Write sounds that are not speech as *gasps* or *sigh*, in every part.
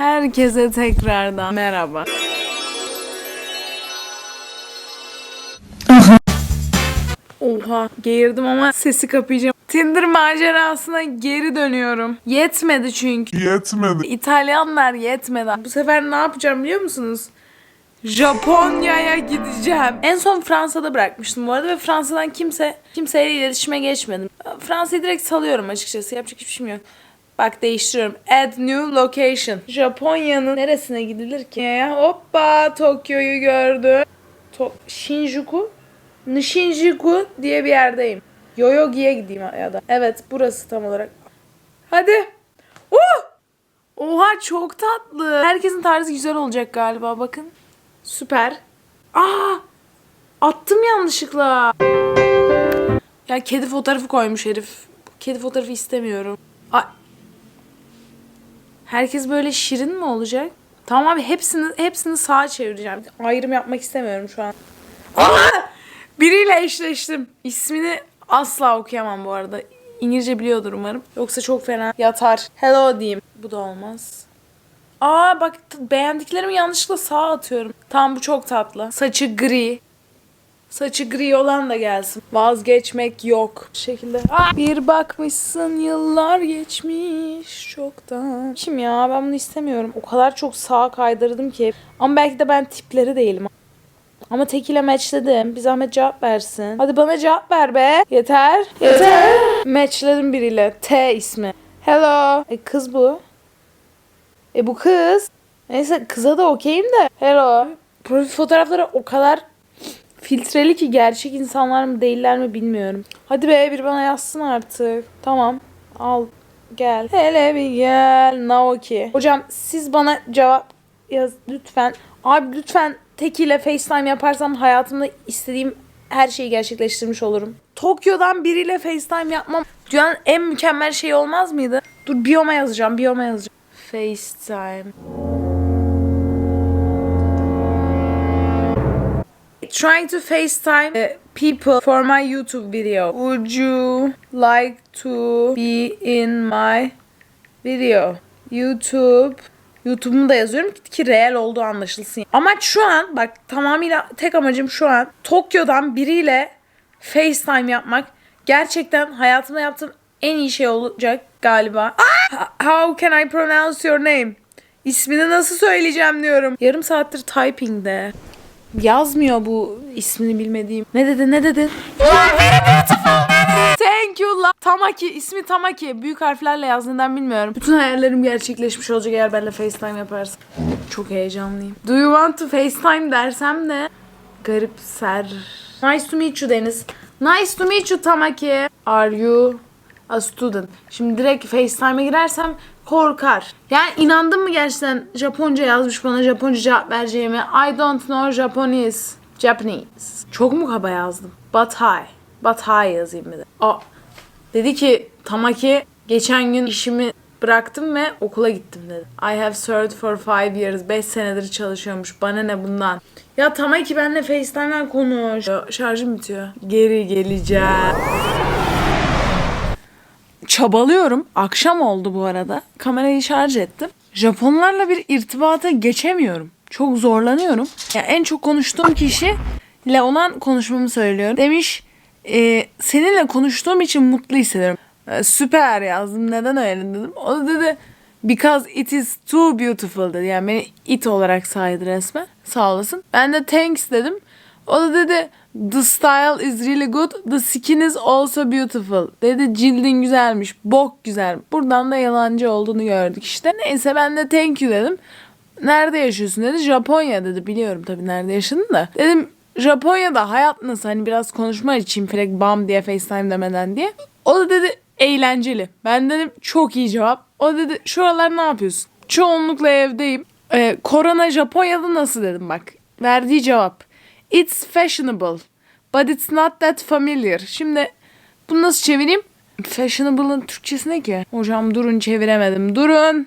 Herkese tekrardan merhaba. Oha geğirdim ama sesi kapayacağım. Tinder macerasına geri dönüyorum. Yetmedi çünkü. Yetmedi. İtalyanlar yetmedi. Bu sefer ne yapacağım biliyor musunuz? Japonya'ya gideceğim. En son Fransa'da bırakmıştım bu arada ve Fransa'dan kimse kimseyle iletişime geçmedim. Fransa'yı direkt salıyorum açıkçası. Yapacak hiçbir şeyim yok. Bak değiştiriyorum. Add new location. Japonya'nın neresine gidilir ki? Ya hoppa Tokyo'yu gördüm. To Shinjuku? Nishinjuku diye bir yerdeyim. Yoyogi'ye gideyim ya da. Evet burası tam olarak. Hadi. Uh! Oha çok tatlı. Herkesin tarzı güzel olacak galiba bakın. Süper. Aa! Attım yanlışlıkla. Ya kedi fotoğrafı koymuş herif. Kedi fotoğrafı istemiyorum. Ay. Herkes böyle şirin mi olacak? Tamam abi hepsini hepsini sağa çevireceğim. Ayrım yapmak istemiyorum şu an. Aa! Biriyle eşleştim. İsmini asla okuyamam bu arada. İngilizce biliyordur umarım. Yoksa çok fena yatar. Hello diyeyim. Bu da olmaz. Aa bak beğendiklerimi yanlışlıkla sağa atıyorum. Tamam bu çok tatlı. Saçı gri. Saçı gri olan da gelsin. Vazgeçmek yok. Bu şekilde. Aa, bir bakmışsın yıllar geçmiş çoktan. Kim ya ben bunu istemiyorum. O kadar çok sağa kaydırdım ki. Ama belki de ben tipleri değilim. Ama tekiyle matchledim. Bir zahmet cevap versin. Hadi bana cevap ver be. Yeter. Yeter. Matchledim biriyle. T ismi. Hello. E kız bu. E bu kız. Neyse kıza da okeyim de. Hello. Profil fotoğrafları o kadar filtreli ki gerçek insanlar mı değiller mi bilmiyorum. Hadi be bir bana yazsın artık. Tamam. Al. Gel. Hele bir gel. Naoki. Hocam siz bana cevap yaz lütfen. Abi lütfen tekiyle FaceTime yaparsam hayatımda istediğim her şeyi gerçekleştirmiş olurum. Tokyo'dan biriyle FaceTime yapmam dünyanın en mükemmel şey olmaz mıydı? Dur biyoma yazacağım, biyoma yazacağım. FaceTime. Trying to FaceTime uh, people for my YouTube video. Would you like to be in my video? YouTube YouTube'umu da yazıyorum ki- ki real olduğu anlaşılsın. Amaç şu an bak tamamıyla tek amacım şu an Tokyo'dan biriyle FaceTime yapmak. Gerçekten hayatımda yaptığım en iyi şey olacak galiba. Ah! How can I pronounce your name? İsmini nasıl söyleyeceğim diyorum. Yarım saattir typing'de. Yazmıyor bu ismini bilmediğim. Ne dedi ne dedi? Thank you la. Tamaki ismi Tamaki. Büyük harflerle yaz neden bilmiyorum. Bütün hayallerim gerçekleşmiş olacak eğer benimle FaceTime yaparsın. Çok heyecanlıyım. Do you want to FaceTime dersem de garipser. Nice to meet you Deniz. Nice to meet you Tamaki. Are you a student? Şimdi direkt FaceTime'e girersem korkar. Yani inandın mı gerçekten Japonca yazmış bana Japonca cevap vereceğime? I don't know Japanese. Japanese. Çok mu kaba yazdım? But hi yazayım bir de. Aa, dedi ki Tamaki geçen gün işimi bıraktım ve okula gittim dedi. I have served for five years. 5 senedir çalışıyormuş. Bana ne bundan? Ya Tamaki benimle FaceTime'den konuş. Şarjım bitiyor. Geri geleceğim. Çabalıyorum. Akşam oldu bu arada. Kamerayı şarj ettim. Japonlarla bir irtibata geçemiyorum. Çok zorlanıyorum. Ya en çok konuştuğum kişiyle olan konuşmamı söylüyorum. Demiş e, seninle konuştuğum için mutlu hissediyorum. E, süper yazdım. Neden öyle dedim. O da dedi because it is too beautiful dedi. Yani beni it olarak saydı resmen. Sağ olasın. Ben de thanks dedim. O da dedi the style is really good. The skin is also beautiful. Dedi cildin güzelmiş. Bok güzel. Buradan da yalancı olduğunu gördük işte. Neyse ben de thank you dedim. Nerede yaşıyorsun dedi. Japonya dedi. Biliyorum tabii nerede yaşadın da. Dedim Japonya'da hayat nasıl? Hani biraz konuşma için direkt bam diye FaceTime demeden diye. O da dedi eğlenceli. Ben dedim çok iyi cevap. O dedi şu aralar ne yapıyorsun? Çoğunlukla evdeyim. Ee, korona Japonya'da nasıl dedim bak. Verdiği cevap. It's fashionable. But it's not that familiar. Şimdi bunu nasıl çevireyim? Fashionable'ın Türkçesi ne ki? Hocam durun çeviremedim. Durun.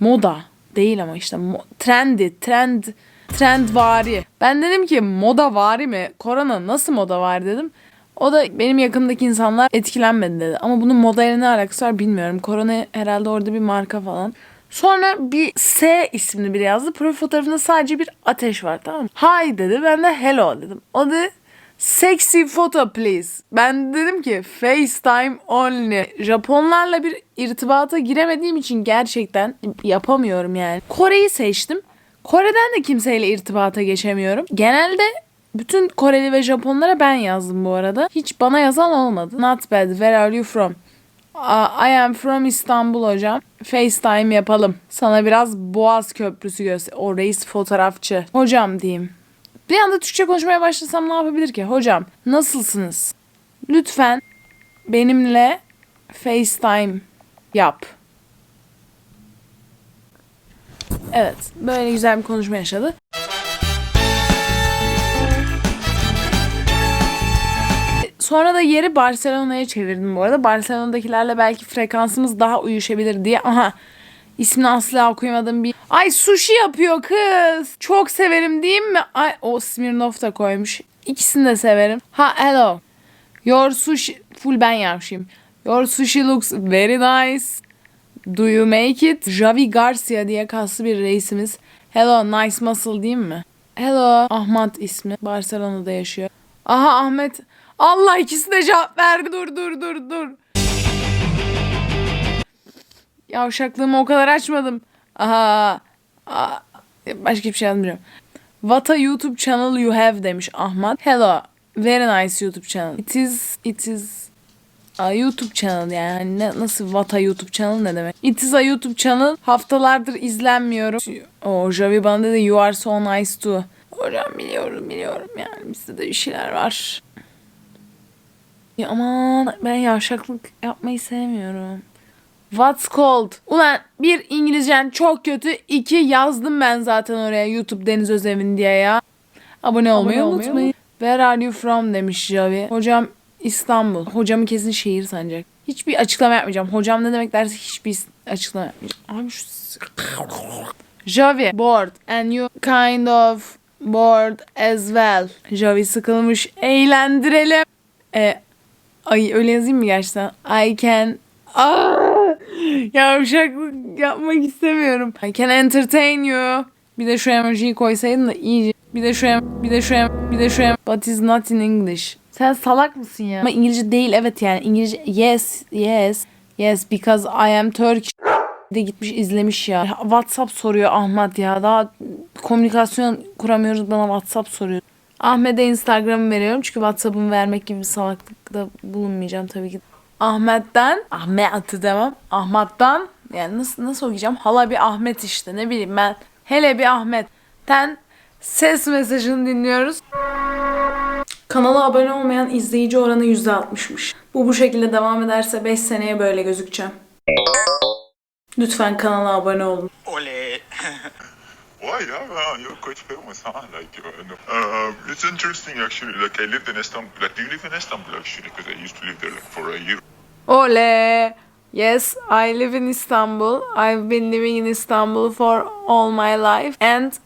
Moda. Değil ama işte trendy, trend, trend vari. Ben dedim ki moda vari mi? Korona nasıl moda var dedim. O da benim yakındaki insanlar etkilenmedi dedi. Ama bunun modayla ne alakası var bilmiyorum. Korona herhalde orada bir marka falan. Sonra bir S ismini biri yazdı. Profil fotoğrafında sadece bir ateş var tamam mı? Hi dedi. Ben de hello dedim. O da sexy photo please. Ben dedim ki FaceTime only. Japonlarla bir irtibata giremediğim için gerçekten yapamıyorum yani. Kore'yi seçtim. Kore'den de kimseyle irtibata geçemiyorum. Genelde bütün Koreli ve Japonlara ben yazdım bu arada. Hiç bana yazan olmadı. Not bad. Where are you from? I am from İstanbul hocam. FaceTime yapalım. Sana biraz Boğaz Köprüsü göster. O reis fotoğrafçı. Hocam diyeyim. Bir anda Türkçe konuşmaya başlasam ne yapabilir ki? Hocam nasılsınız? Lütfen benimle FaceTime yap. Evet, böyle güzel bir konuşma yaşadı. Sonra da yeri Barcelona'ya çevirdim bu arada. Barcelona'dakilerle belki frekansımız daha uyuşabilir diye. Aha ismini asla okuyamadığım bir... Ay sushi yapıyor kız. Çok severim değil mi? Ay o Smirnoff da koymuş. İkisini de severim. Ha hello. Your sushi... Full ben yapmışım. Your sushi looks very nice. Do you make it? Javi Garcia diye kaslı bir reisimiz. Hello nice muscle değil mi? Hello Ahmet ismi. Barcelona'da yaşıyor. Aha Ahmet. Allah ikisi de cevap verdi. Dur dur dur dur. Yavşaklığımı o kadar açmadım. Aha. Aa, başka bir şey yazmıyorum. What a YouTube channel you have demiş Ahmet. Hello. Very nice YouTube channel. It is it is a YouTube channel yani ne, nasıl what a YouTube channel ne demek? It is a YouTube channel. Haftalardır izlenmiyorum. O Javi bana dedi you are so nice too. Hocam biliyorum biliyorum yani bizde de bir şeyler var. Ya aman ben yavşaklık yapmayı sevmiyorum. What's called? Ulan bir İngilizcen çok kötü. iki yazdım ben zaten oraya YouTube Deniz Özevin diye ya. Abone olmayı olmayı unutmayın. Where are you from demiş Javi. Hocam İstanbul. Hocamı kesin şehir sanacak. Hiçbir açıklama yapmayacağım. Hocam ne demek derse hiçbir açıklama yapmayacağım. Abi şu... Javi bored and you kind of bored as well. Javi sıkılmış. Eğlendirelim. E, ay öyle yazayım mı gerçekten? I can... Aa, yavşaklık yapmak istemiyorum. I can entertain you. Bir de şu emojiyi koysaydın da iyice. Bir de şu em- bir de şu em- bir de şu em- But is not in English. Sen salak mısın ya? Ama İngilizce değil evet yani İngilizce yes yes yes because I am Turkish de gitmiş izlemiş ya. WhatsApp soruyor Ahmet ya. Daha komünikasyon kuramıyoruz bana WhatsApp soruyor. Ahmet'e Instagram'ı veriyorum çünkü WhatsApp'ımı vermek gibi bir salaklıkta bulunmayacağım tabii ki. Ahmet'ten, Ahmet'ı demem. Ahmet'ten yani nasıl nasıl okuyacağım? Hala bir Ahmet işte ne bileyim ben. Hele bir Ahmet'ten ses mesajını dinliyoruz. Kanala abone olmayan izleyici oranı %60'mış. Bu bu şekilde devam ederse 5 seneye böyle gözükeceğim. Lütfen kanala abone olun. Olé. *laughs* Why, yeah, yeah, you're quite famous, huh? Like, you know. Uh, it's interesting, actually. Like, I lived in Istanbul. Like, do you live in Istanbul, actually? Because I used to live there, like, for a year. Ole. Yes, I live in Istanbul. I've been living in Istanbul for all my life. And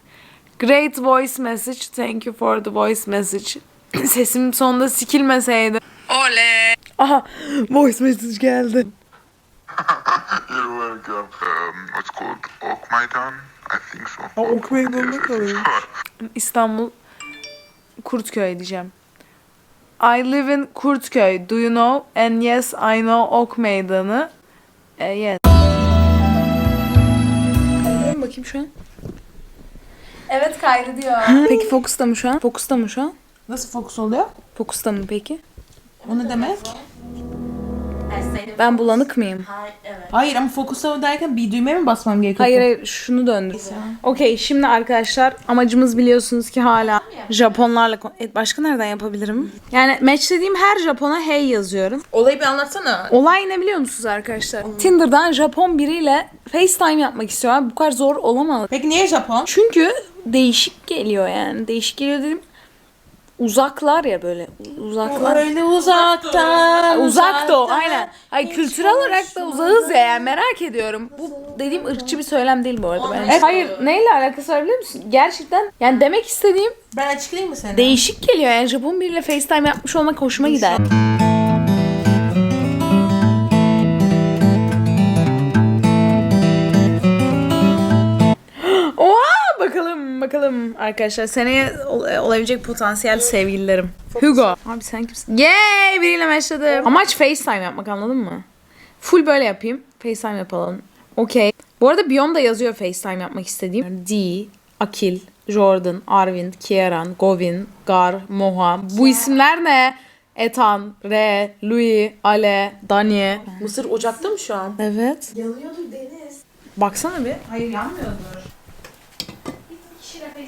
great voice message. Thank you for the voice message. *clears throat* Sesim sonunda sikilmeseydi. Ole. Aha, voice message geldi. *laughs* You're welcome. Um, what's called Okmaidan? I think so. Aa, Ok Meydanı Yes, I think kalıyor. so. İstanbul Kurtköy diyeceğim. I live in Kurtköy. Do you know? And yes, I know Ok Meydanı. E, yes. Bakayım şu an. Evet kaydı diyor. peki fokusta mı şu an? Fokusta mı şu an? Nasıl fokus oluyor? Fokusta mı peki? O ne demek? Ben bulanık mıyım? Hayır ama fokusa derken bir düğmeye mi basmam gerekiyor? Hayır hayır şunu döndür. Okey şimdi arkadaşlar amacımız biliyorsunuz ki hala Japonlarla kon- E, başka nereden yapabilirim? Yani matchlediğim her Japon'a hey yazıyorum. Olayı bir anlatsana. Olay ne biliyor musunuz arkadaşlar? Tinder'dan Japon biriyle FaceTime yapmak istiyorum. Bu kadar zor olamaz. Peki niye Japon? Çünkü değişik geliyor yani. Değişik geliyor dedim. Uzaklar ya böyle. Uzaklar. Öyle uzaktan. Uzak da o aynen. Ay kültürel olarak da uzağız ya yani merak ediyorum. Bu dediğim ırkçı bir söylem değil bu arada bence. Hayır neyle alakası var biliyor musun? Gerçekten yani demek istediğim Ben açıklayayım mı seni? değişik geliyor yani Japon biriyle FaceTime yapmış olmak hoşuma gider. Bakalım arkadaşlar. Seneye ol- olabilecek potansiyel sevgililerim. Hugo. Abi sen kimsin? Yay! Biriyle başladım. Amaç FaceTime yapmak anladın mı? Full böyle yapayım. FaceTime yapalım. Okey. Bu arada biyomda yazıyor FaceTime yapmak istediğim. D, Akil, Jordan, Arvind, Kieran, Govin, Gar, Moha. Bu isimler ne? Ethan, Re, Louis, Ale, Danye. Mısır ocakta mı şu an? Evet. Yanıyordur Deniz. Baksana bir. Hayır yanmıyordur.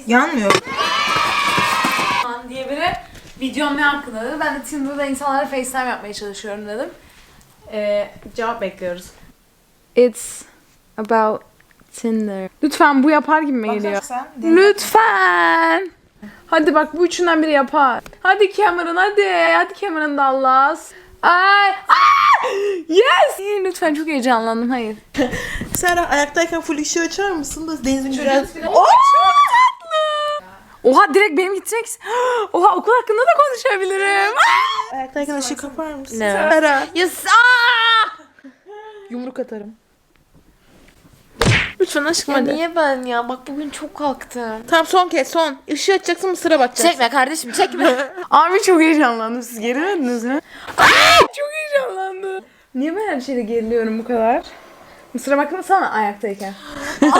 Yanmıyor. Falan diye biri videom ne hakkında dedi. Ben de Tinder'da insanlara FaceTime yapmaya çalışıyorum dedim. Ee, cevap bekliyoruz. It's about Tinder. Lütfen bu yapar gibi mi geliyor? Sen Lütfen. Hadi bak bu üçünden biri yapar. Hadi Cameron hadi. Hadi Cameron Dallas. Ay. Aa! Yes. Lütfen çok heyecanlandım. Hayır. *laughs* Serra ayaktayken full ışığı açar mısın da Deniz'in biraz... Oh. Oha direkt benim gidecek. *gasps* Oha okul hakkında da konuşabilirim. *laughs* Ayaktayken ışığı kapar mısın? Ne? Serra. Yes. Yumruk atarım. Lütfen aşkım hadi. Niye ben ya? Bak bugün çok kalktım. Tamam son kez son. Işığı açacaksın mısıra bakacaksın. Çekme kardeşim çekme. *laughs* Abi çok heyecanlandım. Siz gerilmediniz mi? Aa, çok heyecanlandım. Niye ben her şeyde geriliyorum bu kadar? Mısır'a bakma sana ayaktayken. *gasps*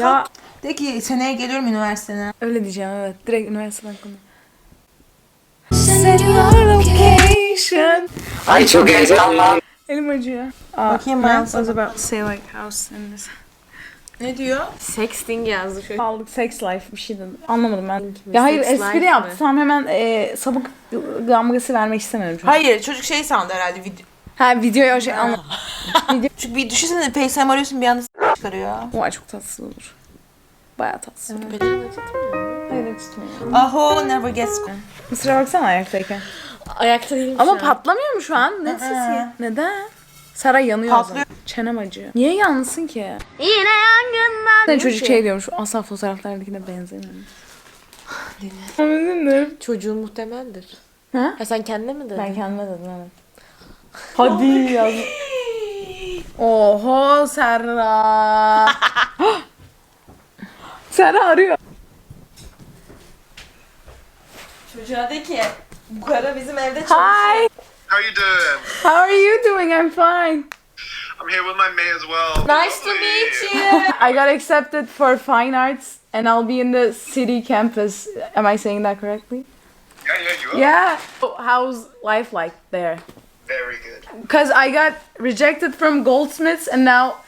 ya De ki seneye geliyorum üniversitene. öyle diyeceğim evet. Direkt üniversiteden konu. Ay çok heyecanlandım. Elim acıyor. Aa, Bakayım ben I was about to say like house in this. Ne diyor? Sexting yazdı şu. Aldık sex life bir şey dedi. Anlamadım ben. Ya hayır Sex espri life yaptı. mi? Tam hemen e, sabık damgası vermek istemiyorum. Çünkü. Hayır çocuk şey sandı herhalde video. Ha videoya o şey anladım. *laughs* Çünkü bir düşünsene FaceTime arıyorsun bir anda s- çıkarıyor. Vay çok tatsız olur. Bayağı tatsız. olur. Bedenini tutmuyor. Hayır tutmuyor. Aho never gets Mısır'a baksana ayaktayken. Ayakta değilim Ama şu an. patlamıyor mu şu an? Ne sesi? Neden? Sara yanıyor o Patlıyor. zaman. Çenem acıyor. Niye yansın ki? Yine yangından. Sen çocuk şey diyormuş. Asla fotoğraflardakine benzemiyor. Dinle. Çocuğun muhtemeldir. Ha? Ha sen kendine mi dedin? Ben kendime dedim evet. Hadi yaz. Oho Serra. *gasps* Serra arıyor. Çocuğa de ki bu kara bizim evde Hi. How are you doing? How are you doing? I'm fine. I'm here with my May as well. Nice to meet you. *laughs* I got accepted for fine arts and I'll be in the city campus. Am I saying that correctly? Yeah, yeah, you are. Yeah. How's life like there? Very good. Because I got rejected from Goldsmiths and now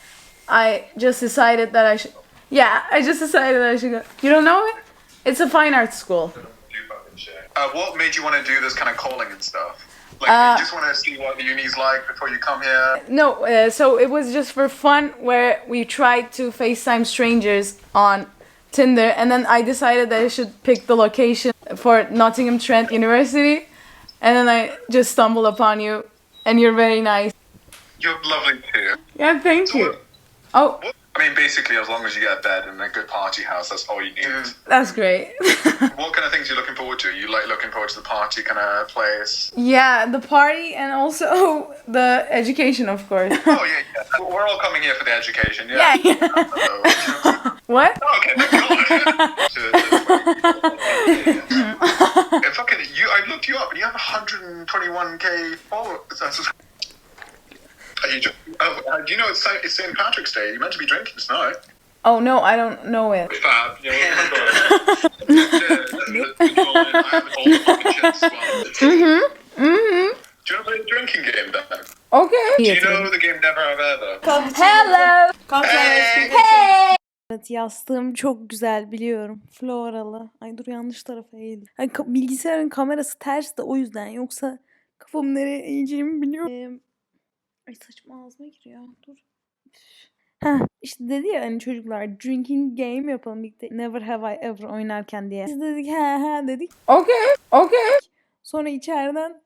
I just decided that I should. Yeah, I just decided that I should go. You don't know it? It's a fine arts school. You fucking shit. Uh, what made you want to do this kind of calling and stuff? Like, Uh, you just want to see what the uni's like before you come here? No, uh, so it was just for fun where we tried to FaceTime strangers on Tinder and then I decided that I should pick the location for Nottingham Trent University and then I just stumbled upon you and you're very nice. You're lovely too. Yeah, thank you. Oh, What? I mean, basically, as long as you get a bed and a good party house, that's all you need. that's great. *laughs* What kind of things are you looking forward to? You like looking forward to the party kind of place? yeah, the party and also *laughs* the education, of course. Oh yeah, yeah. We're all coming here for the education. Yeah. *laughs* yeah. Uh, what? okay. To- to- Yeah, fucking, you, I looked you up and you have 121k followers. Are you, oh, uh, do you know it's St. it's St. Patrick's Day? You're meant to be drinking tonight. Oh no, I don't know it. Fab. Yeah, mm-hmm. Mm-hmm. Do you want to play the drinking game then? Okay. Do you know the game Never Have Ever? Hello. Hey. Evet yastığım çok güzel biliyorum. Floralı. Ay dur yanlış tarafa eğildim. Ay, ka- bilgisayarın kamerası ters de o yüzden. Yoksa kafamı nereye eğeceğimi biliyorum. Ee, ay saçma ağzıma giriyor. Dur. Ha işte dedi ya hani çocuklar drinking game yapalım birlikte. Never have I ever oynarken diye. Biz dedik ha ha dedik. Okay, okay. Sonra içeriden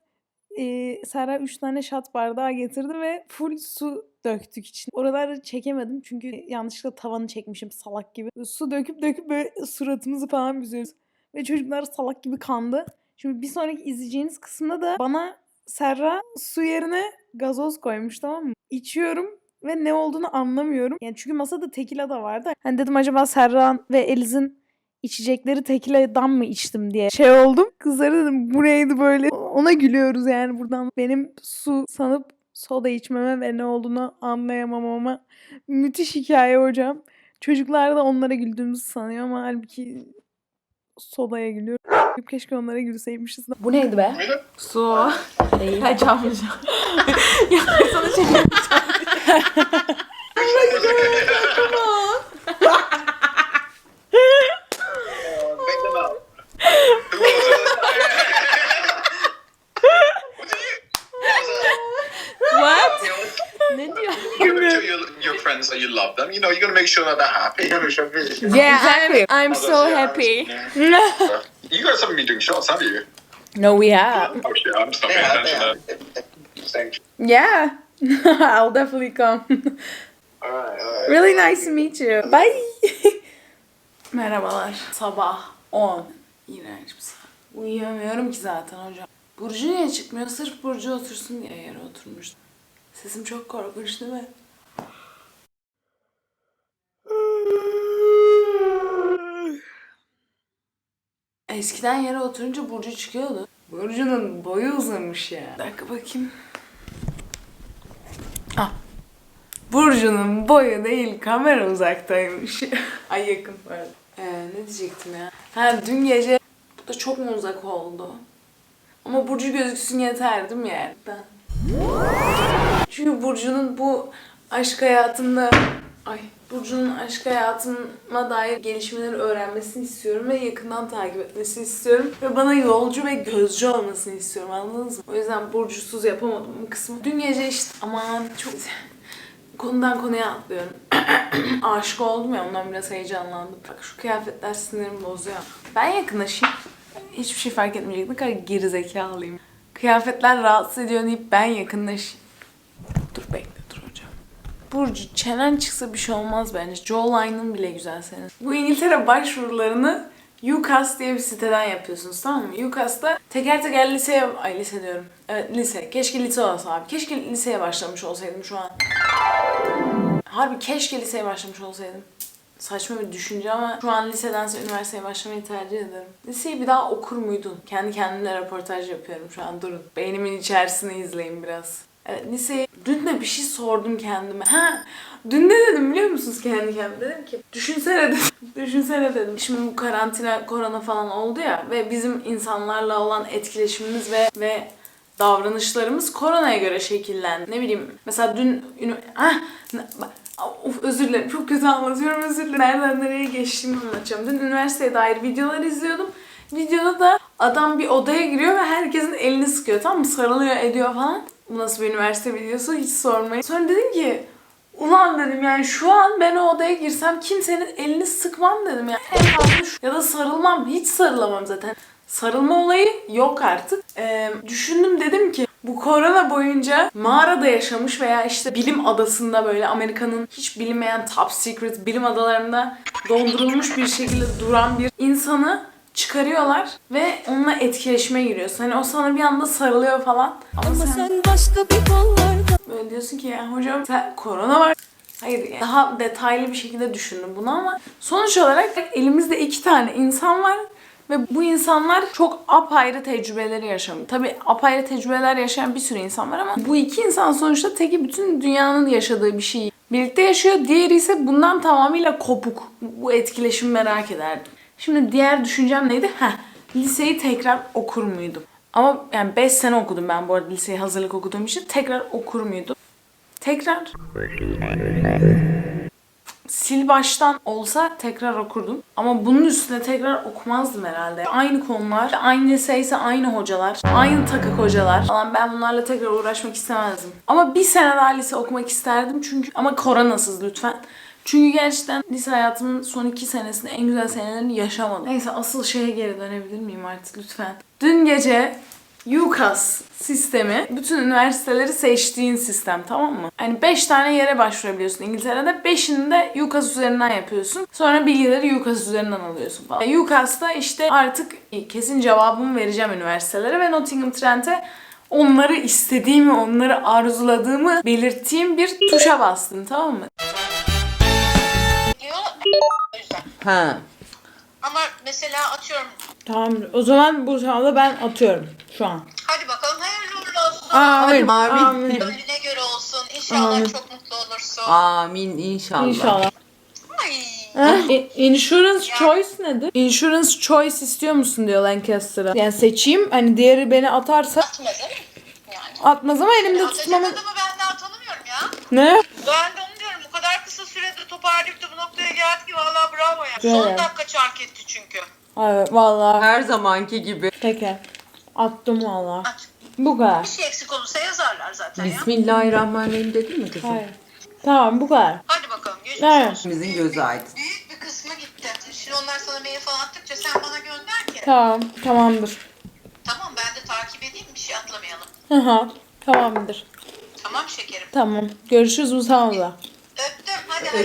e, Sara 3 tane şat bardağı getirdi ve full su döktük için. Oraları çekemedim çünkü yanlışlıkla tavanı çekmişim salak gibi. Su döküp döküp böyle suratımızı falan büzüyoruz. Ve çocuklar salak gibi kandı. Şimdi bir sonraki izleyeceğiniz kısımda da bana Serra su yerine gazoz koymuş tamam mı? İçiyorum ve ne olduğunu anlamıyorum. Yani çünkü masada tekila da vardı. Hani dedim acaba Serran ve Eliz'in içecekleri tekiladan mı içtim diye şey oldum. Kızlara dedim bu neydi böyle. Ona gülüyoruz yani buradan. Benim su sanıp soda içmeme ve ne olduğunu anlayamamama müthiş hikaye hocam. Çocuklar da onlara güldüğümüzü sanıyor ama halbuki sodaya gülüyor. Keşke onlara gülseymişiz. Bu neydi be? Su. Değil. Ha camlayacağım. *laughs* ya sana şey *laughs* Make *laughs* them up. Who was it? What did you? What? ne diyor? You're gonna tell your, your friends that you love them. You know, you're gonna make sure that they're happy. You're gonna show me. Yeah, Exactly. I'm, I'm so happy. You guys haven't been doing shots, have you? No, we have. Oh shit, I'm just not paying attention there. Thank you. Yeah. *laughs* I'll definitely come. Alright, alright. Really nice to meet you. Bye. *laughs* Merhabalar. Sabah 10. İğrenç bir saat. Uyuyamıyorum ki zaten hocam. Burcu niye çıkmıyor? Sırf Burcu otursun diye yere oturmuş. Sesim çok korkunç değil mi? Eskiden yere oturunca Burcu çıkıyordu. Burcu'nun boyu uzamış ya. Bir dakika bakayım. Ah. Burcu'nun boyu değil kamera uzaktaymış. *laughs* Ay yakın pardon. Ee, ne diyecektim ya? Ha dün gece bu da çok mu uzak oldu? Ama Burcu gözüksün yeter değil mi yani? Ben. Çünkü Burcu'nun bu aşk hayatında ay Burcu'nun aşk hayatıma dair gelişmeleri öğrenmesini istiyorum ve yakından takip etmesini istiyorum. Ve bana yolcu ve gözcü olmasını istiyorum anladınız mı? O yüzden Burcu'suz yapamadım bu kısmı. Dün gece işte aman çok *laughs* konudan konuya atlıyorum. *coughs* Aşık oldum ya ondan biraz heyecanlandım. Bak şu kıyafetler sinirimi bozuyor. Ben yakınlaşayım. Hiçbir şey fark etmeyecek. Ne kadar gerizekalıyım. Kıyafetler rahatsız ediyor deyip ben yakınlaşayım. Dur bekle dur hocam. Burcu çenen çıksa bir şey olmaz bence. Jawline'ın bile güzel senin. Bu İngiltere başvurularını UCAS diye bir siteden yapıyorsunuz tamam mı? UCAS'ta teker teker liseye... Ay lise diyorum. Evet lise. Keşke lise olsa abi. Keşke liseye başlamış olsaydım şu an. Harbi keşke liseye başlamış olsaydım. Saçma bir düşünce ama şu an lisedense üniversiteye başlamayı tercih ederim. Liseyi bir daha okur muydun? Kendi kendimle röportaj yapıyorum şu an durun. Beynimin içerisini izleyin biraz. Evet liseyi dün de bir şey sordum kendime. Ha dün ne dedim biliyor musunuz kendi kendime? Dedim ki düşünsene dedim. *laughs* düşünsene dedim. Şimdi bu karantina korona falan oldu ya ve bizim insanlarla olan etkileşimimiz ve ve davranışlarımız koronaya göre şekillendi. Ne bileyim mesela dün ünü... Ah, Of özür dilerim. Çok kötü anlatıyorum özür dilerim. Nereden nereye geçtiğimi anlatacağım. Dün üniversiteye dair videolar izliyordum. Videoda da adam bir odaya giriyor ve herkesin elini sıkıyor tamam mı? Sarılıyor ediyor falan. Bu nasıl bir üniversite videosu hiç sormayın. Sonra dedim ki Ulan dedim yani şu an ben o odaya girsem kimsenin elini sıkmam dedim yani. En ya da sarılmam. Hiç sarılamam zaten. Sarılma olayı yok artık. Ee, düşündüm dedim ki bu korona boyunca mağarada yaşamış veya işte bilim adasında böyle Amerika'nın hiç bilinmeyen top secret bilim adalarında dondurulmuş bir şekilde duran bir insanı çıkarıyorlar ve onunla etkileşime giriyorsun. Hani o sana bir anda sarılıyor falan. Ama, sen, Sen başka bir kollarda böyle diyorsun ki ya hocam sen korona var. Hayır yani daha detaylı bir şekilde düşündüm bunu ama sonuç olarak elimizde iki tane insan var ve bu insanlar çok apayrı tecrübeleri yaşamış. Tabii apayrı tecrübeler yaşayan bir sürü insan var ama bu iki insan sonuçta teki bütün dünyanın yaşadığı bir şeyi birlikte yaşıyor. Diğeri ise bundan tamamıyla kopuk. Bu etkileşimi merak ederdim. Şimdi diğer düşüncem neydi? Heh, liseyi tekrar okur muydum? Ama yani 5 sene okudum ben bu arada liseyi hazırlık okuduğum için. Tekrar okur muydum? Tekrar sil baştan olsa tekrar okurdum. Ama bunun üstüne tekrar okumazdım herhalde. Aynı konular, aynı liseyse aynı hocalar, aynı takık hocalar falan ben bunlarla tekrar uğraşmak istemezdim. Ama bir sene daha lise okumak isterdim çünkü ama koronasız lütfen. Çünkü gerçekten lise hayatımın son iki senesinde en güzel senelerini yaşamadım. Neyse asıl şeye geri dönebilir miyim artık lütfen? Dün gece UCAS sistemi bütün üniversiteleri seçtiğin sistem tamam mı? Hani 5 tane yere başvurabiliyorsun İngiltere'de. 5'ini de UCAS üzerinden yapıyorsun. Sonra bilgileri UCAS üzerinden alıyorsun falan. E, UCAS'ta işte artık kesin cevabımı vereceğim üniversitelere ve Nottingham Trent'e onları istediğimi, onları arzuladığımı belirttiğim bir tuşa bastım tamam mı? Ha. Ama mesela atıyorum. Tamam. O zaman bu sınavda ben atıyorum şu an. Hadi bakalım hayırlı uğurlu olsun. Amin. Amin. Amin. Gönlüne göre olsun. İnşallah Amin. çok mutlu olursun. Amin inşallah. İnşallah. Ay. İ- Insurance choice nedir? Insurance choice istiyor musun diyor Lancaster'a. Yani seçeyim hani diğeri beni atarsa Atma değil mi? Yani. atmaz ama elimde Atacak tutmamı... adamı ben daha tanımıyorum ya. Ne? Ben de onu diyorum. Bu kadar sürede toparlayıp da bu noktaya geldik ki valla bravo ya. Güzel. Son dakika çark etti çünkü. Evet vallahi. Her zamanki gibi. Peki. Attım vallahi. At. Bu kadar. Bir şey eksik olursa yazarlar zaten ya. Bismillahirrahmanirrahim dedin mi kızım? Hayır. Tamam bu kadar. Hadi bakalım. Geçmiş Evet. olsun. Bizim gözü aydın. Büyük bir kısmı gitti. Şimdi onlar sana mail falan attıkça sen bana gönder ki. Tamam. Tamamdır. Tamam ben de takip edeyim bir şey atlamayalım. Hı hı. Tamamdır. Tamam şekerim. Tamam. Görüşürüz bu sınavda.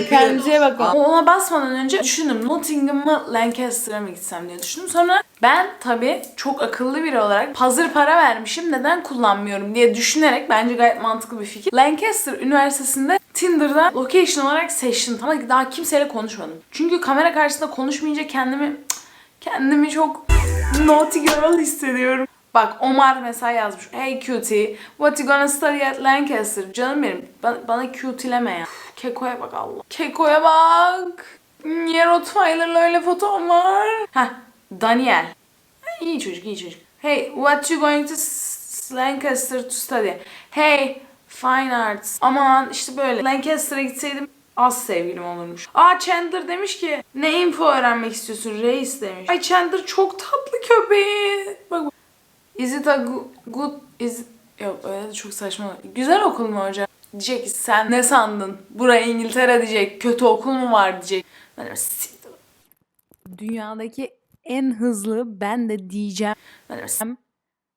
Kendinize olsun. bakın. Ona basmadan önce düşündüm. Nottingham mı Lancaster'a mı gitsem diye düşündüm. Sonra ben tabii çok akıllı biri olarak hazır para vermişim neden kullanmıyorum diye düşünerek bence gayet mantıklı bir fikir. Lancaster Üniversitesi'nde Tinder'da location olarak seçtim. Ama daha kimseyle konuşmadım. Çünkü kamera karşısında konuşmayınca kendimi kendimi çok naughty girl hissediyorum. Bak Omar mesela yazmış. Hey cutie, what you gonna study at Lancaster? Canım benim, bana, bana cutie'leme ya. Keko'ya bak Allah. Keko'ya bak. Niye Rottweiler'la öyle fotom var? Heh, Daniel. İyi çocuk, iyi çocuk. Hey, what you going to Lancaster to study? Hey, fine arts. Aman işte böyle. Lancaster'a gitseydim az sevgilim olurmuş. Aa Chandler demiş ki ne info öğrenmek istiyorsun reis demiş. Ay Chandler çok tatlı köpeği. Bak. Is it a good, good is Yok öyle de çok saçma. Güzel okul mu hocam? Diyecek ki sen ne sandın? Buraya İngiltere diyecek. Kötü okul mu var diyecek. Ben de. Dünyadaki en hızlı ben de diyeceğim. Ben de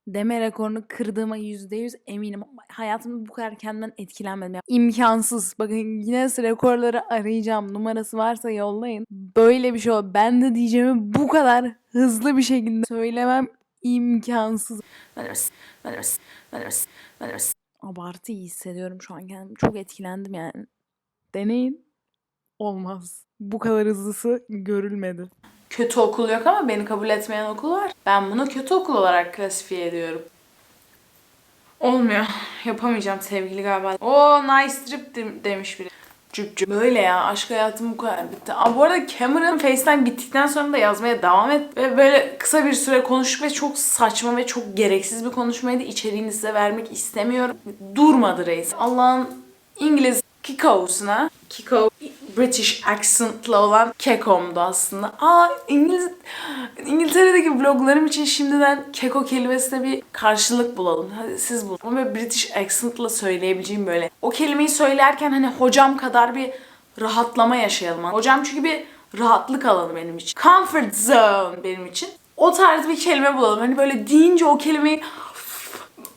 deme rekorunu kırdığıma yüzde yüz eminim. Hayatımda bu kadar kendimden etkilenmedim. Ya. İmkansız. Bakın Guinness rekorları arayacağım. Numarası varsa yollayın. Böyle bir şey ol. Ben de diyeceğimi bu kadar hızlı bir şekilde söylemem imkansız. Ben de ben de Abartı iyi hissediyorum şu an kendimi. Çok etkilendim yani. Deneyin. Olmaz. Bu kadar hızlısı görülmedi. Kötü okul yok ama beni kabul etmeyen okul var. Ben bunu kötü okul olarak klasifiye ediyorum. Olmuyor. Yapamayacağım sevgili galiba. O nice trip de- demiş biri. Cüp. Böyle ya aşk hayatım bu kadar bitti. Aa, bu arada Cameron FaceTime bittikten sonra da yazmaya devam et. Ve böyle kısa bir süre konuştuk ve çok saçma ve çok gereksiz bir konuşmaydı. İçeriğini size vermek istemiyorum. Durmadı reis. Allah'ın İngiliz Kiko'suna Kiko British accent'la olan Kekom'du aslında. Aa İngiliz İngiltere'deki vloglarım için şimdiden Keko kelimesine bir karşılık bulalım. Hadi siz bulun. Ama böyle British accent'la söyleyebileceğim böyle. O kelimeyi söylerken hani hocam kadar bir rahatlama yaşayalım. Hocam çünkü bir rahatlık alanı benim için. Comfort zone benim için. O tarz bir kelime bulalım. Hani böyle deyince o kelimeyi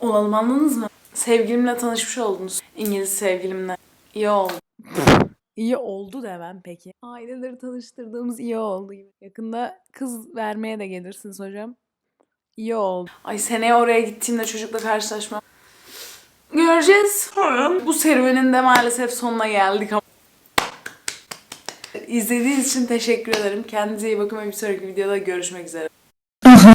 olalım anladınız mı? Sevgilimle tanışmış oldunuz. İngiliz sevgilimle. İyi oldu. İyi oldu demem peki. Aileleri tanıştırdığımız iyi oldu gibi. Yakında kız vermeye de gelirsiniz hocam. İyi oldu. Ay seneye oraya gittiğimde çocukla karşılaşmam. Göreceğiz. Bu serüvenin de maalesef sonuna geldik ama. İzlediğiniz için teşekkür ederim. Kendinize iyi bakın ve bir sonraki videoda görüşmek üzere.